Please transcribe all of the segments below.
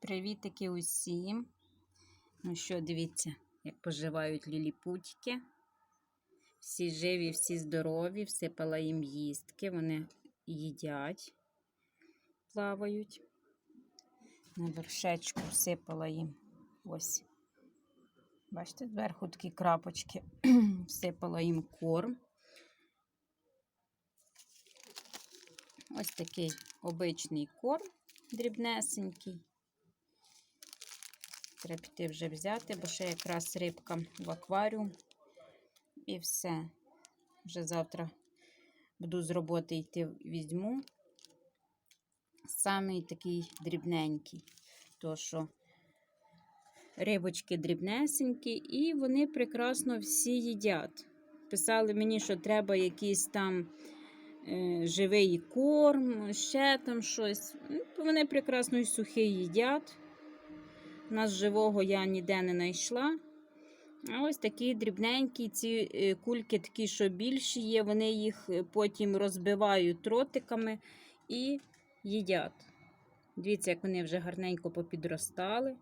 Привітики усім. Ну що, дивіться, як поживають ліліпутики. Всі живі, всі здорові, всипала їм їстки, вони їдять, плавають. На вершечку всипала їм ось. Бачите, зверху такі крапочки, всипала їм корм. Ось такий обичний корм, дрібнесенький. Треба вже взяти, бо ще якраз рибка в акваріум. І все. Вже завтра буду з роботи йти, візьму. Самий такий дрібненький. То що рибочки дрібнесенькі, і вони прекрасно всі їдять. Писали мені, що треба якийсь там е, живий корм, ще там щось. Ну, Вони прекрасно і сухий їдять. Нас живого я ніде не знайшла. А ось такі дрібненькі, ці е, кульки такі, що більші є, вони їх е, потім розбивають ротиками і їдять. Дивіться, як вони вже гарненько попідростали.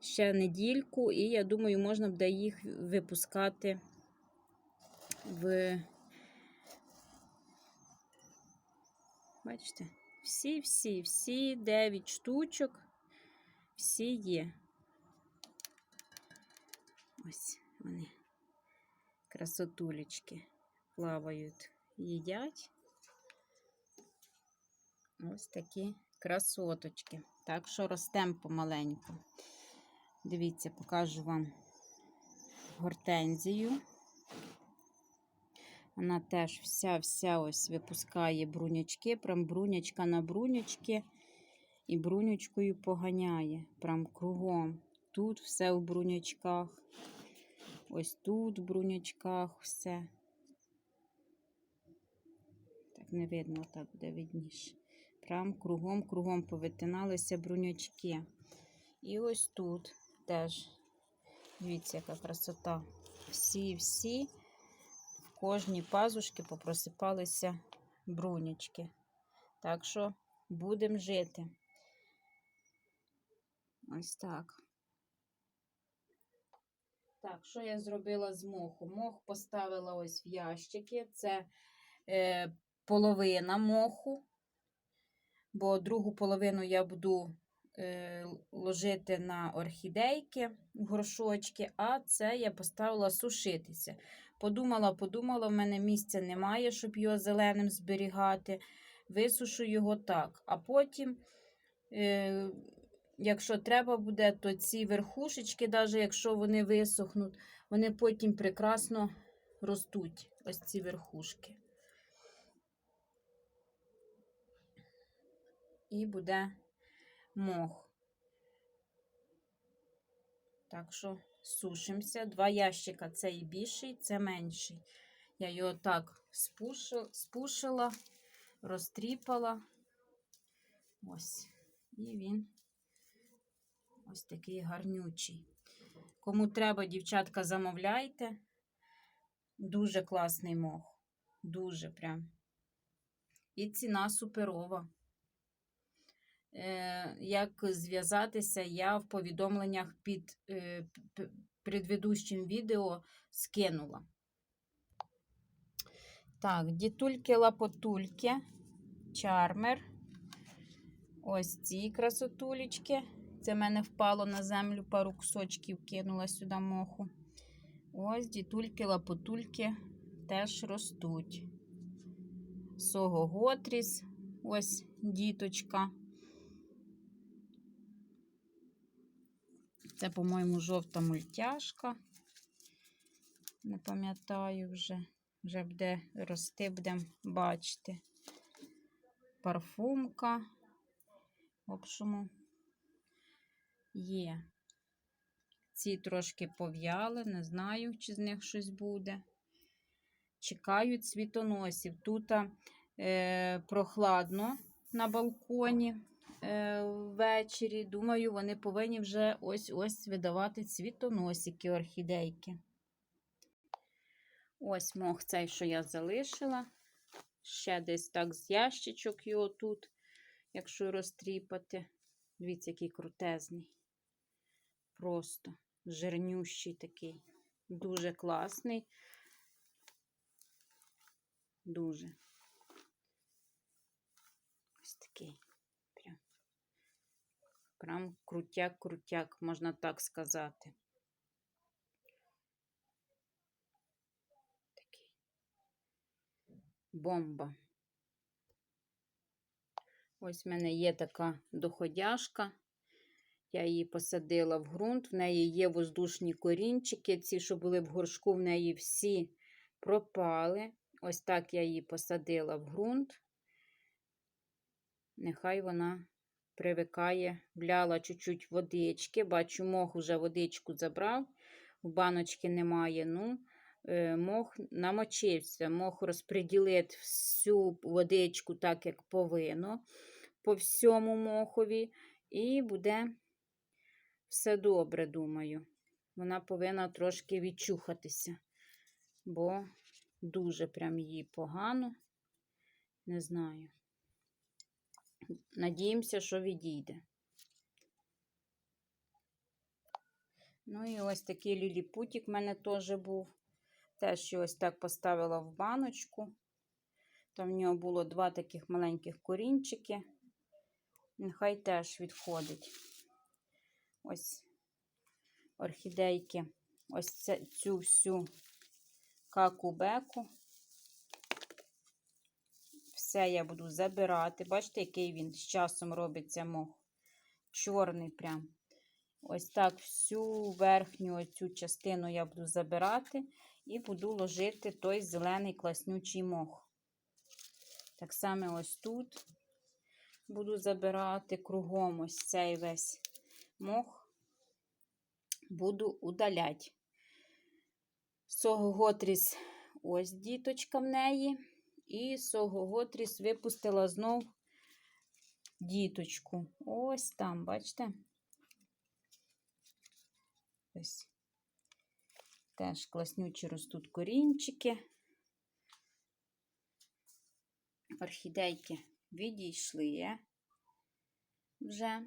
Ще недільку, і я думаю, можна буде їх випускати в. Бачите, всі-всі, всі 9 штучок, всі є. Ось вони, красотулечки, плавають, їдять. Ось такі красоточки. Так що ростемо помаленьку. Дивіться, покажу вам гортензію. Вона теж вся-вся ось випускає брунячки, прям брунячка на брунячки. І брунячкою поганяє. Прям кругом. Тут все в брунячках. Ось тут в брунячках все. Так не видно, так буде видніше. Прям кругом-кругом повитиналися брунячки. І ось тут теж, дивіться, яка красота. Всі-всі, в кожній пазушки попросипалися брунячки. Так що будемо жити. Ось так. Так, що я зробила з моху? Мох поставила ось в ящики. Це е, половина моху, бо другу половину я буду е, ложити на орхідейки, горшочки, а це я поставила сушитися. Подумала, подумала, в мене місця немає, щоб його зеленим зберігати. Висушу його так. А потім. Е, Якщо треба буде, то ці верхушечки, навіть якщо вони висохнуть, вони потім прекрасно ростуть. Ось ці верхушки. І буде мох. Так що сушимося. Два ящика це і більший, це менший. Я його так спушила, розтріпала. Ось. І він. Ось такий гарнючий. Кому треба, дівчатка, замовляйте. Дуже класний мох. Дуже прям. І ціна суперова. Е, Як зв'язатися, я в повідомленнях під е, предведущим відео скинула. Так, дітульки-лапотульки, чармер. Ось ці красотулечки. Це в мене впало на землю, пару кусочків кинула сюди моху. Ось дітульки, лапотульки теж ростуть. Сого-готріс, ось діточка. Це, по-моєму, жовта мультяшка. Не пам'ятаю вже. Вже буде рости, будемо бачити. Парфумка. В общому, є. Ці трошки пов'яли, не знаю, чи з них щось буде. Чекають світоносів. Тут е, прохладно на балконі е, ввечері. Думаю, вони повинні вже ось-ось видавати цвітоносики орхідейки. Ось мох цей, що я залишила. Ще десь так з ящичок його тут, якщо розтріпати. Дивіться, який крутезний. Просто жирнющий такий. Дуже класний. Дуже. Ось такий. Прям. Прям крутяк-крутяк, можна так сказати. Такий. Бомба. Ось в мене є така доходяшка. Я її посадила в ґрунт. В неї є воздушні корінчики. Ці, що були в горшку, в неї всі пропали. Ось так я її посадила в ґрунт. Нехай вона привикає, вляла чуть-чуть водички. Бачу, мох уже водичку забрав, в баночки немає. Ну, е, мох намочився, мох розподілить всю водичку так, як повинно, по всьому мохові, і буде все добре, думаю. Вона повинна трошки відчухатися, бо дуже прям їй погано. Не знаю. Надіємося, що відійде. Ну і ось такий ліліпутік в мене теж був. Теж ось так поставила в баночку. Там в нього було два таких маленьких корінчики. Нехай теж відходить. Ось орхідейки. Ось це, цю всю каку-беку. Все я буду забирати. Бачите, який він з часом робиться мох. Чорний прям. Ось так всю верхню цю частину я буду забирати і буду ложити той зелений класнючий мох. Так само ось тут буду забирати кругом ось цей весь мох. Буду удаляти. Соготріс, ось діточка в неї. І Соготріс випустила знов діточку. Ось там, бачите? Ось. Теж класнючі ростуть корінчики. Орхідейки відійшли вже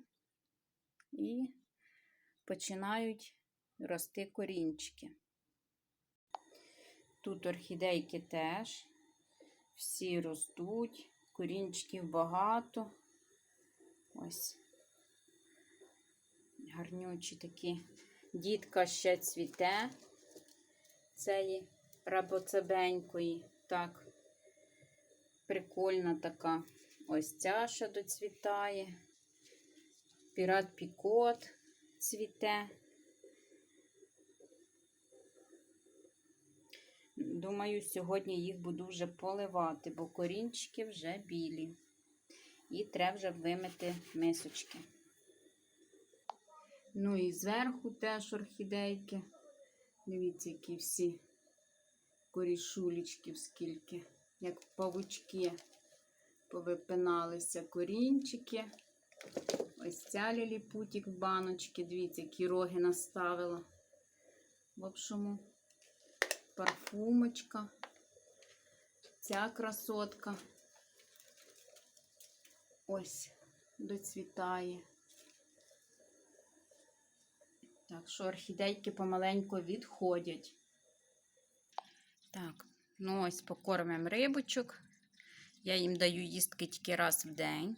і починають рости корінчики. Тут орхідейки теж всі ростуть, корінчиків багато. Ось гарнючі такі. Дітка ще цвіте цієї рабоцебенької. Так, прикольна така. Ось ця ще доцвітає. Пірат Пікот цвіте. Думаю, сьогодні їх буду вже поливати, бо корінчики вже білі. І треба вже вимити мисочки. Ну і зверху теж орхідейки. Дивіться, які всі корішулечки, скільки, як павучки повипиналися корінчики. Ось ця ліліпутік в баночки. Дивіться, які роги наставила. В общому, парфумочка. Ця красотка. Ось доцвітає. Так що орхідейки помаленьку відходять. Так, ну ось покормимо рибочок. Я їм даю їстки тільки раз в день,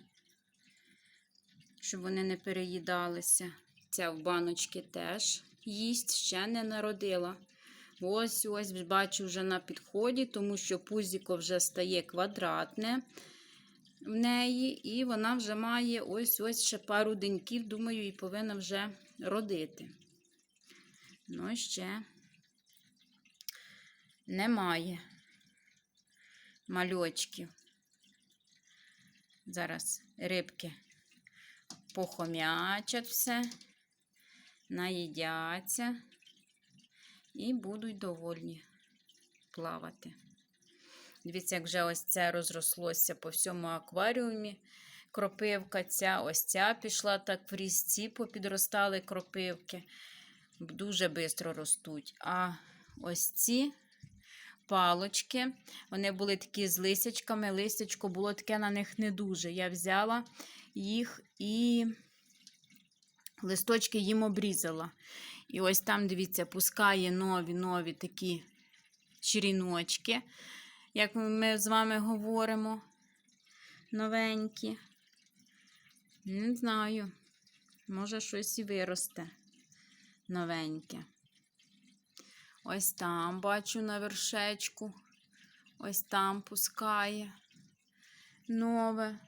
щоб вони не переїдалися. Ця в баночки теж їсть, ще не народила. Ось ось бачу вже на підході, тому що пузіко вже стає квадратне в неї, і вона вже має ось ось ще пару деньків, думаю, і повинна вже родити. Ну, ще немає мальочків. Зараз рибки похомячать все, наїдяться і будуть довольні плавати. Дивіться, як вже ось це розрослося по всьому акваріумі. Кропивка ця, ось ця пішла так в різці, попідростали кропивки. Дуже швидко ростуть. А ось ці палочки, вони були такі з лисячками. Листячко було таке на них не дуже. Я взяла їх і листочки їм обрізала. І ось там, дивіться, пускає нові нові такі черіночки, як ми з вами говоримо. Новенькі. Не знаю. Може, щось і виросте новеньке. Ось там бачу на вершечку. Ось там пускає нове.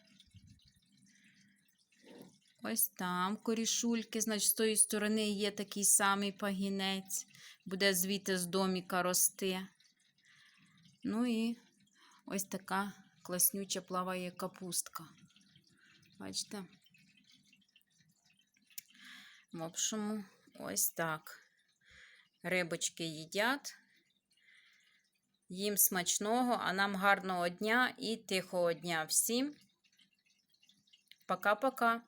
Ось там корішульки, значить, з тої сторони є такий самий пагінець, буде звідти з доміка рости. Ну і ось така класнюча плаває капустка. Бачите? В общому, ось так. Рибочки їдять. Їм смачного, а нам гарного дня і тихого дня всім. Пока-пока.